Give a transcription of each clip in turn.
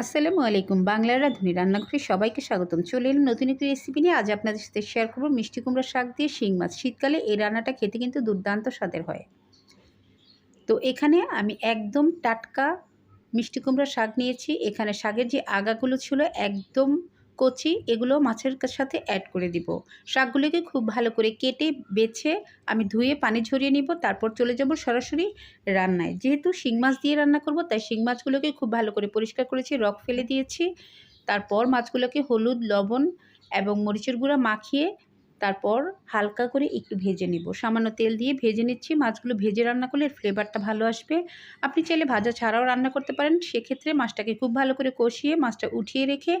আসসালামু আলাইকুম। বাংলার রাঁধুনি রান্নাঘরে সবাইকে স্বাগতম। চলে এলাম নতুন একটি রেসিপি নিয়ে। আজ আপনাদের সাথে শেয়ার করব মিষ্টি কুমড়া শাক দিয়ে শিং মাছ। শীতকালে এই রান্নাটা খেতে কিন্তু দুর্দান্ত স্বাদের হয়। তো এখানে আমি একদম টাটকা মিষ্টি কুমড়া শাক নিয়েছি। এখানে শাকের যে আগাগুলো ছিল একদম কচি এগুলো মাছের সাথে অ্যাড করে দিব। শাকগুলিকে খুব ভালো করে কেটে, বেছে আমি ধুয়ে পানি ঝরিয়ে নিব, তারপর চলে যাব সরাসরি রান্নায়। যেহেতু শিং মাছ দিয়ে রান্না করব, তাই শিং মাছগুলোকে খুব ভালো করে পরিষ্কার করেছি, রক ফেলে দিয়েছি। তারপর মাছগুলোকে হলুদ, লবণ এবং মরিচের গুঁড়া মাখিয়ে তারপর হালকা করে একটু ভেজে নিব। সামান্য তেল দিয়ে ভেজে নিচ্ছি, মাছগুলো ভেজে রান্না করলে ফ্লেভারটা ভালো আসবে। আপনি চাইলে ভাজা ছাড়াও রান্না করতে পারেন, সেক্ষেত্রে মাছটাকে খুব ভালো করে কষিয়ে মাছটা উঠিয়ে রেখে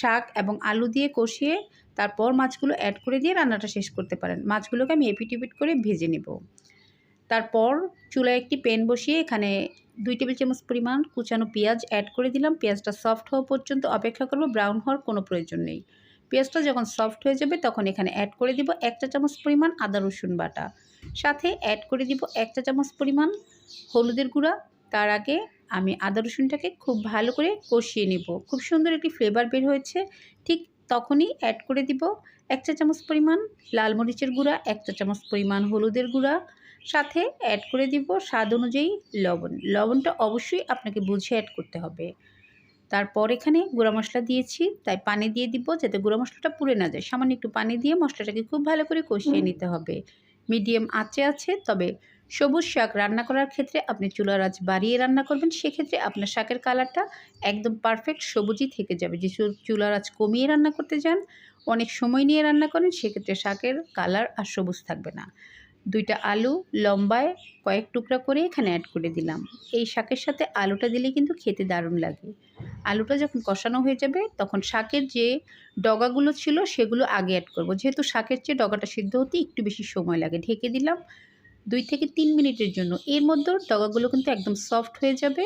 শাক এবং আলু দিয়ে কষিয়ে তারপর মাছগুলো অ্যাড করে দিয়ে রান্নাটা শেষ করতে পারেন। মাছগুলোকে আমি এপিটিপিট করে ভেজে নেব। তারপর চুলায় একটি প্যান বসিয়ে এখানে দুই টেবিল চামচ পরিমাণ কুচানো পেঁয়াজ অ্যাড করে দিলাম। পেঁয়াজটা সফট হওয়া পর্যন্ত অপেক্ষা করব ব্রাউন হওয়ার কোনো প্রয়োজন নেই। পেঁয়াজটা যখন সফট হয়ে যাবে তখন এখানে অ্যাড করে দিব এক চা চামচ পরিমাণ আদা রসুন বাটা। সাথে অ্যাড করে দিব এক চা চামচ পরিমাণ হলুদের গুঁড়া। তার আগে আমি আদা রসুনটাকে খুব ভালো করে কষিয়ে নিব। খুব সুন্দর একটি ফ্লেভার বের হয়েছে। ঠিক তখনই অ্যাড করে দিব এক চা চামচ পরিমাণ লাল মরিচের গুঁড়া এক চা চামচ পরিমাণ হলুদের গুঁড়া। সাথে অ্যাড করে দিব স্বাদ অনুযায়ী লবণ। লবণটা অবশ্যই আপনাকে বুঝে অ্যাড করতে হবে। তারপর এখানে গুঁড়া মশলা দিয়েছি তাই পানি দিয়ে দিব যাতে গুঁড়া মশলাটা পুড়ে না যায়। সামান্য একটু পানি দিয়ে মশলাটাকে খুব ভালো করে কষিয়ে নিতে হবে। মিডিয়াম আঁচে আছে তবে সবুজ শাক রান্না করার ক্ষেত্রে আপনি চুলার আঁচ বাড়িয়ে রান্না করবেন। সেক্ষেত্রে আপনার শাকের কালারটা একদম পারফেক্ট সবুজই থেকে যাবে। যে চুলার আঁচ কমিয়ে রান্না করতে যান অনেক সময় নিয়ে রান্না করেন, সেক্ষেত্রে শাকের কালার আর সবুজ থাকবে না। দুইটা আলু লম্বায় কয়েক টুকরা করে এখানে অ্যাড করে দিলাম। এই শাকের সাথে আলুটা দিলে কিন্তু খেতে দারুণ লাগে। আলুটা যখন কষানো হয়ে যাবে, তখন শাকের যে ডগাগুলো ছিল, সেগুলো আগে অ্যাড করব। যেহেতু শাকের চেয়ে ডগাটা সিদ্ধ হতে একটু বেশি সময় লাগে। ঢেকে দিলাম। দুই থেকে তিন মিনিটের জন্য। এর মধ্যেও ডগাগুলো কিন্তু একদম সফট হয়ে যাবে।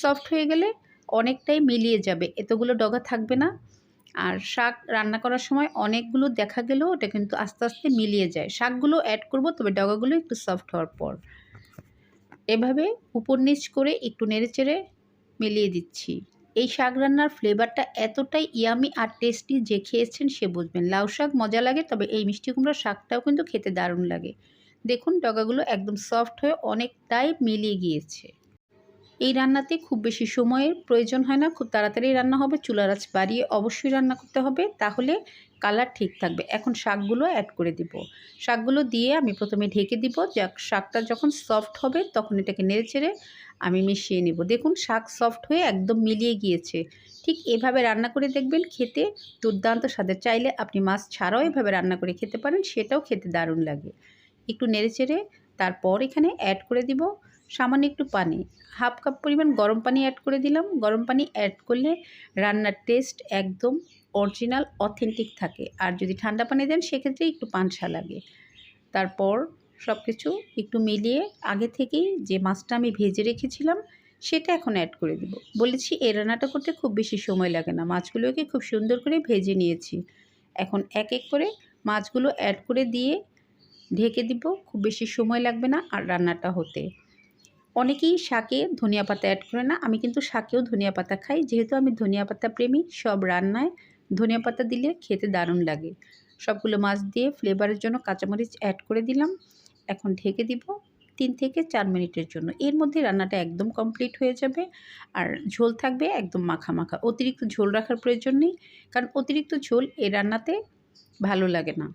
সফট হয়ে গেলে অনেকটাই মিলিয়ে যাবে। এতগুলো ডগা থাকবে না। আর শাক রান্না করার সময় অনেকগুলো দেখা গেলেও ওটা কিন্তু আস্তে আস্তে মিলিয়ে যায়। শাকগুলো অ্যাড করব, তবে ডগাগুলো একটু সফট হওয়ার পর। এভাবে উপর নিচ করে একটু নেড়ে চেড়ে মিলিয়ে দিচ্ছি। এই শাক রান্নার ফ্লেভারটা এতটাই ইয়ামি আর টেস্টি যে খেয়েছেন সে বুঝবেন। লাউ শাক মজা লাগে, তবে এই মিষ্টি কুমড়ার শাকটাও কিন্তু খেতে দারুণ লাগে। দেখুন, ডগাগুলো একদম সফট হয়ে অনেকটাই মিলিয়ে গিয়েছে। এই রান্নাতে খুব বেশি সময়ের প্রয়োজন হয় না, খুব তাড়াতাড়ি রান্না হবে, চুলার আঁচ বাড়িয়ে অবশ্যই রান্না করতে হবে, তাহলে কালার ঠিক থাকবে। এখন শাকগুলো অ্যাড করে দিব। শাকগুলো দিয়ে আমি প্রথমে ঢেকে দিব শাকটা যখন সফট হবে তখন এটাকে নেড়ে চেড়ে আমি মিশিয়ে নেব। দেখুন, শাক সফট হয়ে একদম মিলিয়ে গিয়েছে। ঠিক এভাবে রান্না করে দেখবেন, খেতে দুর্দান্ত স্বাদের। চাইলে আপনি মাছ ছাড়াও এভাবে রান্না করে খেতে পারেন, সেটাও খেতে দারুণ লাগে। একটু নেড়েচেড়ে তারপর এখানে অ্যাড করে দিব সামান্য একটু পানি। হাফ কাপ পরিমাণ গরম পানি অ্যাড করে দিলাম। গরম পানি অ্যাড করলে রান্নার টেস্ট একদম অরিজিনাল অথেন্টিক থাকে। আর যদি ঠান্ডা পানি দেন, সেক্ষেত্রে একটু পানসা লাগে। তারপর সব কিছু একটু মিলিয়ে আগে থেকেই যে মাছটা আমি ভেজে রেখেছিলাম, সেটা এখন অ্যাড করে দিব। বলেছি, এই রান্নাটা করতে খুব বেশি সময় লাগে না। মাছগুলোকে খুব সুন্দর করে ভেজে নিয়েছি। এখন এক এক করে মাছগুলো অ্যাড করে দিয়ে ঢেকে দিব, খুব বেশি সময় লাগবে না আর রান্নাটা হতে। অনেকেই শাকে ধনিয়া পাতা অ্যাড করে না, আমি কিন্তু শাকেও ধনিয়া পাতা খাই। যেহেতু আমি ধনিয়া পাতা প্রেমী, সব রান্নায় ধনিয়া পাতা দিলে খেতে দারুণ লাগে। সবগুলো মাছ দিয়ে ফ্লেভারের জন্য কাঁচামরিচ অ্যাড করে দিলাম। এখন ঢেকে দিব তিন থেকে চার মিনিটের জন্য। এর মধ্যে রান্নাটা একদম কমপ্লিট হয়ে যাবে আর ঝোল থাকবে একদম মাখা মাখা। অতিরিক্ত ঝোল রাখার প্রয়োজন নেই, কারণ অতিরিক্ত ঝোল এই রান্নাতে ভালো লাগে না।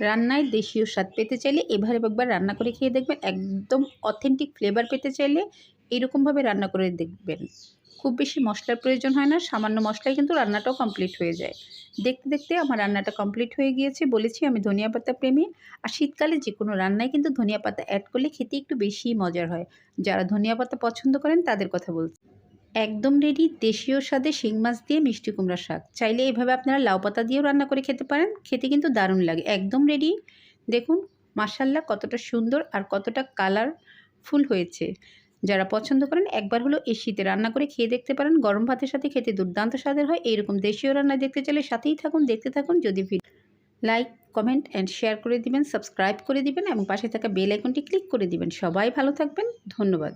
রান্নায় দেশীয় স্বাদ পেতে চাইলে এভাবে একবার রান্না করে খেয়ে দেখবেন, একদম অথেন্টিক ফ্লেভার পেতে চাইলে এইরকমভাবে রান্না করে দেখবেন। খুব বেশি মশলার প্রয়োজন হয় না, সামান্য মশলায় কিন্তু রান্নাটাও কমপ্লিট হয়ে যায়। দেখতে দেখতে আমার রান্নাটা কমপ্লিট হয়ে গিয়েছে, বলেছি আমি ধনিয়া পাতা প্রেমী। আর শীতকালে যে কোনো রান্নায় কিন্তু ধনিয়া পাতা অ্যাড করলে খেতে একটু বেশি মজার হয়। যারা ধনিয়া পাতা পছন্দ করেন তাদের কথা বলছি। একদম রেডি দেশীয় স্বাদে শিং মাছ দিয়ে মিষ্টি কুমড়া শাক। চাইলে এভাবে আপনারা লাউ পাতা দিয়েও রান্না করে খেতে পারেন। খেতে কিন্তু দারুণ লাগে। একদম রেডি দেখুন মাসাল্লাহ কতটা সুন্দর আর কতটা কালারফুল হয়েছে। যারা পছন্দ করেন, একবার হলো এই শীতে রান্না করে খেয়ে দেখতে পারেন। গরম ভাতের সাথে খেতে দুর্দান্ত স্বাদের হয়। এইরকম দেশীয় রান্না দেখতে চাইলে সাথেই থাকুন, দেখতে থাকুন। যদি লাইক কমেন্ট অ্যান্ড শেয়ার করে দিবেন সাবস্ক্রাইব করে দিবেন এবং পাশে থাকা বেল আইকনটি ক্লিক করে দিবেন। সবাই ভালো থাকবেন। ধন্যবাদ।